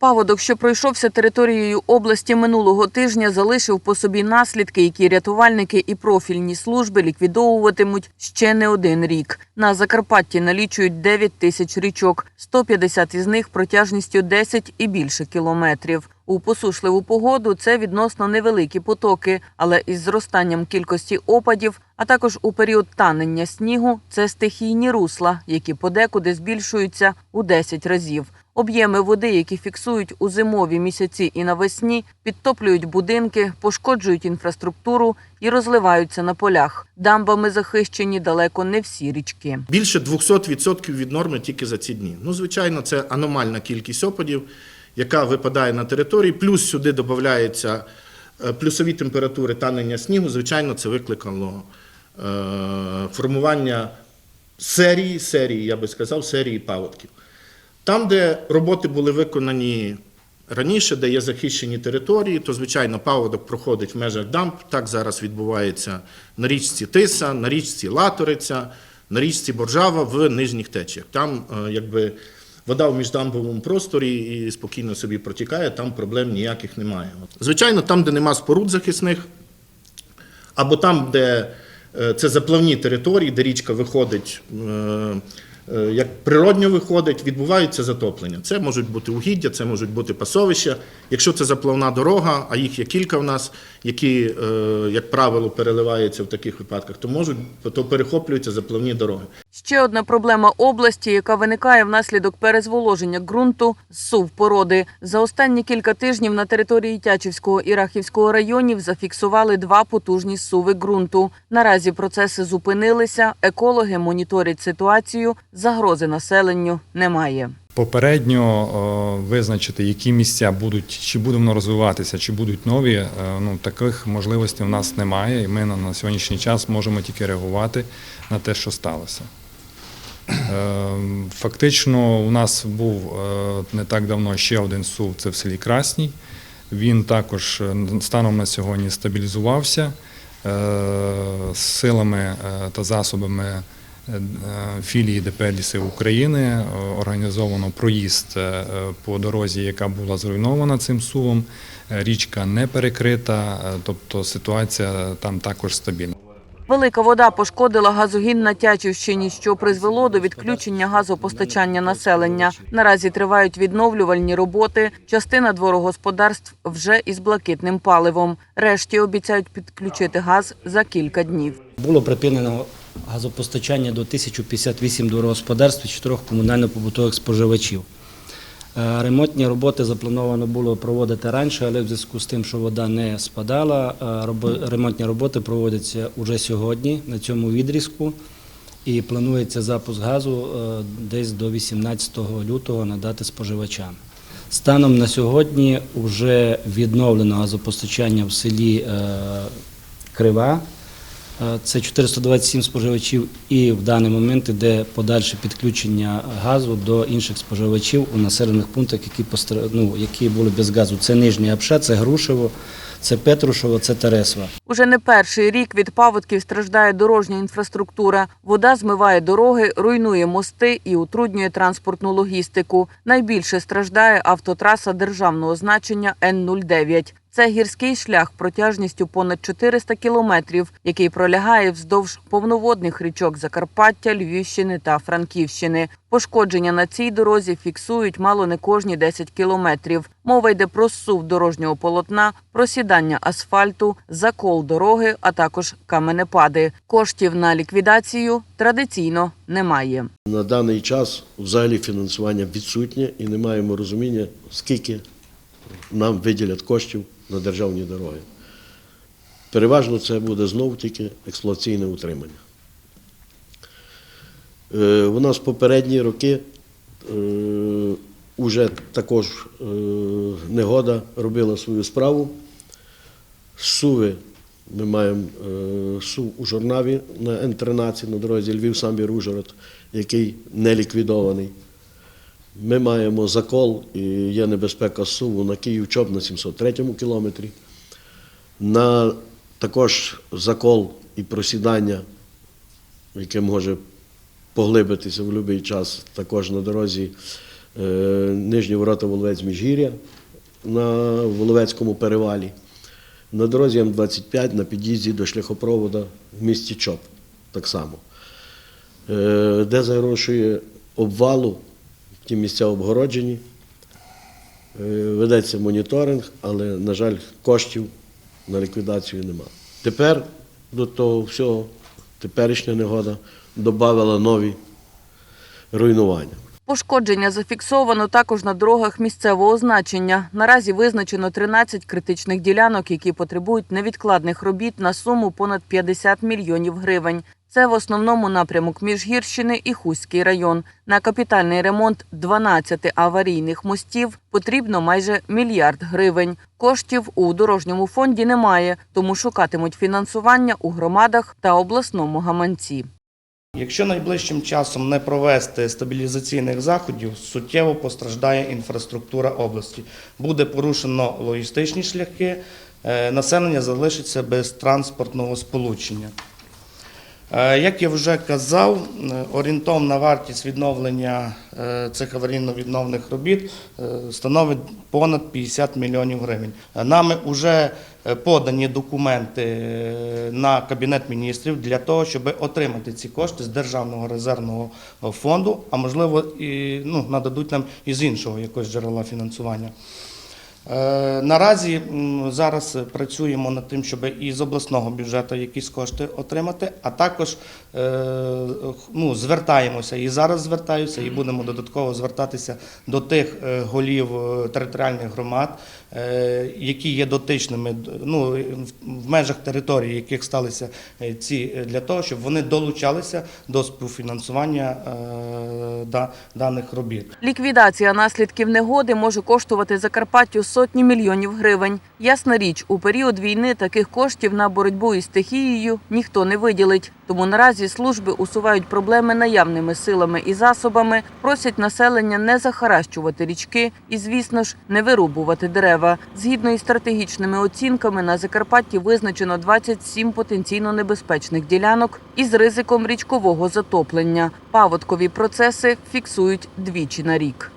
Паводок, що пройшовся територією області минулого тижня, залишив по собі наслідки, які рятувальники і профільні служби ліквідовуватимуть ще не один рік. На Закарпатті налічують 9 тисяч річок, 150 із них протяжністю 10 і більше кілометрів. У посушливу погоду це відносно невеликі потоки, але із зростанням кількості опадів, а також у період танення снігу, це стихійні русла, які подекуди збільшуються у 10 разів. Об'єми води, які фіксують у зимові місяці і навесні, підтоплюють будинки, пошкоджують інфраструктуру і розливаються на полях. Дамбами захищені далеко не всі річки. Більше 200% від норми тільки за ці дні. Ну, звичайно, це аномальна кількість опадів, яка випадає на території. Плюс сюди додається е, плюсові температури танення снігу. Звичайно, це викликало е, формування серії, серії, я би сказав, серії паводків. Там, де роботи були виконані раніше, де є захищені території, то, звичайно, паводок проходить в межах дамб. Так зараз відбувається на річці Тиса, на річці Латориця, на річці Боржава в нижніх течіях. Там, е, якби, вода в міждамбовому просторі і спокійно собі протікає, там проблем ніяких немає. Звичайно, там, де нема споруд захисних, або там, де е, це заплавні території, де річка виходить, е, е, як природньо виходить, відбуваються затоплення. Це можуть бути угіддя, це можуть бути пасовища. Якщо це заплавна дорога, а їх є кілька в нас, які, е, як правило, переливаються в таких випадках, то можуть то перехоплюються заплавні дороги. Ще одна проблема області, яка виникає внаслідок перезволоження ґрунту – сув породи. За останні кілька тижнів на території Тячівського і Рахівського районів зафіксували два потужні суви ґрунту. Наразі процеси зупинилися, екологи моніторять ситуацію, загрози населенню немає. Попередньо е, визначити, які місця будуть, чи буде воно розвиватися, чи будуть нові. е, Ну таких можливостей в нас немає, і ми на, сьогоднішній час можемо тільки реагувати на те, що сталося. Е, Фактично, у нас був не так давно ще один сув, це в селі Красній. Він також станом на сьогодні стабілізувався силами та засобами філії ДП «Ліси України організовано проїзд е, по дорозі, яка була зруйнована цим сувом. Річка не перекрита, е, тобто ситуація там також стабільна. Велика вода пошкодила газогін на Тячівщині, що призвело до відключення газопостачання населення. Наразі тривають відновлювальні роботи. Частина дворогосподарств вже із блакитним паливом. Решті обіцяють підключити газ за кілька днів. Було припинено газопостачання до 1058 дворогосподарств і 4 комунально-побутових споживачів. Е, Ремонтні роботи заплановано було проводити раніше, але в зв'язку з тим, що вода не спадала, е, ремонтні роботи проводяться уже сьогодні на цьому відрізку. І планується запуск газу е, десь до 18 лютого надати споживачам. Станом на сьогодні вже відновлено газопостачання в селі Крива. Е, Це 427 споживачів, і в даний момент іде подальше підключення газу до інших споживачів у населених пунктах, які ну, які були без газу. Це Нижній Апша, це Грушево, це Петрушево, це Тересва. Уже не перший рік від паводків страждає дорожня інфраструктура. Вода змиває дороги, руйнує мости і утруднює транспортну логістику. Найбільше страждає автотраса державного значення Н-09. Це гірський шлях протяжністю понад 400 кілометрів, який пролягає вздовж повноводних річок Закарпаття, Львівщини та Франківщини. Пошкодження на цій дорозі фіксують мало не кожні 10 кілометрів. Мова йде про зсув дорожнього полотна, просідання асфальту, закол дороги, а також каменепади. Коштів на ліквідацію традиційно немає. На даний час взагалі фінансування відсутнє і не маємо розуміння, скільки нам виділять коштів на державні дороги. Переважно це буде знову тільки експлуатаційне утримання. Е, У нас попередні роки е, уже також е, негода робила свою справу. Суви ми маємо е, сув у Жорнаві на Н-13 на дорозі Львів самбір Ужгород, який не ліквідований. Ми маємо закол і є небезпека суву на Київ-Чоп на 703-му кілометрі. На також закол і просідання, яке може поглибитися в будь-який час, також на дорозі е, Нижні ворота Воловець Міжгір'я на Воловецькому перевалі. На дорозі М25 на під'їзді до шляхопроводу в місті Чоп так само. Е, Де загрошує обвалу, ті місця обгороджені. Е, Ведеться моніторинг, але, на жаль, коштів на ліквідацію нема. Тепер до того всього, теперішня негода додала нові руйнування. Пошкодження зафіксовано також на дорогах місцевого значення. Наразі визначено 13 критичних ділянок, які потребують невідкладних робіт на суму понад 50 мільйонів гривень. Це в основному напрямок Міжгірщини і Хуський район. На капітальний ремонт 12 аварійних мостів потрібно майже мільярд гривень. Коштів у дорожньому фонді немає, тому шукатимуть фінансування у громадах та обласному гаманці. Якщо найближчим часом не провести стабілізаційних заходів, суттєво постраждає інфраструктура області. Буде порушено логістичні шляхи, е, населення залишиться без транспортного сполучення. Е, Як я вже казав, е, орієнтовна вартість відновлення е, цих аварійно-відновних робіт становить понад 50 мільйонів гривень. Нами вже подані документи на Кабінет міністрів для того, щоб отримати ці кошти з Державного резервного фонду, а можливо, і ну, нададуть нам із іншого якогось джерела фінансування. Е, Наразі зараз працюємо над тим, щоб і з обласного бюджету якісь кошти отримати, а також е, ну, звертаємося і зараз звертаюся, і будемо додатково звертатися до тих е, голів територіальних громад, які є дотичними ну, в- межах території, яких сталися е, ці, е, для того, щоб вони долучалися до співфінансування е, да- даних робіт. Ліквідація наслідків негоди може коштувати Закарпаттю сотні мільйонів гривень. Ясна річ, у період війни таких коштів на боротьбу із стихією ніхто не виділить. Тому наразі служби усувають проблеми наявними силами і засобами, просять населення не захаращувати річки і, звісно ж, не вирубувати дерева. Згідно із стратегічними оцінками, на Закарпатті визначено 27 потенційно небезпечних ділянок із ризиком річкового затоплення. Паводкові процеси фіксують двічі на рік.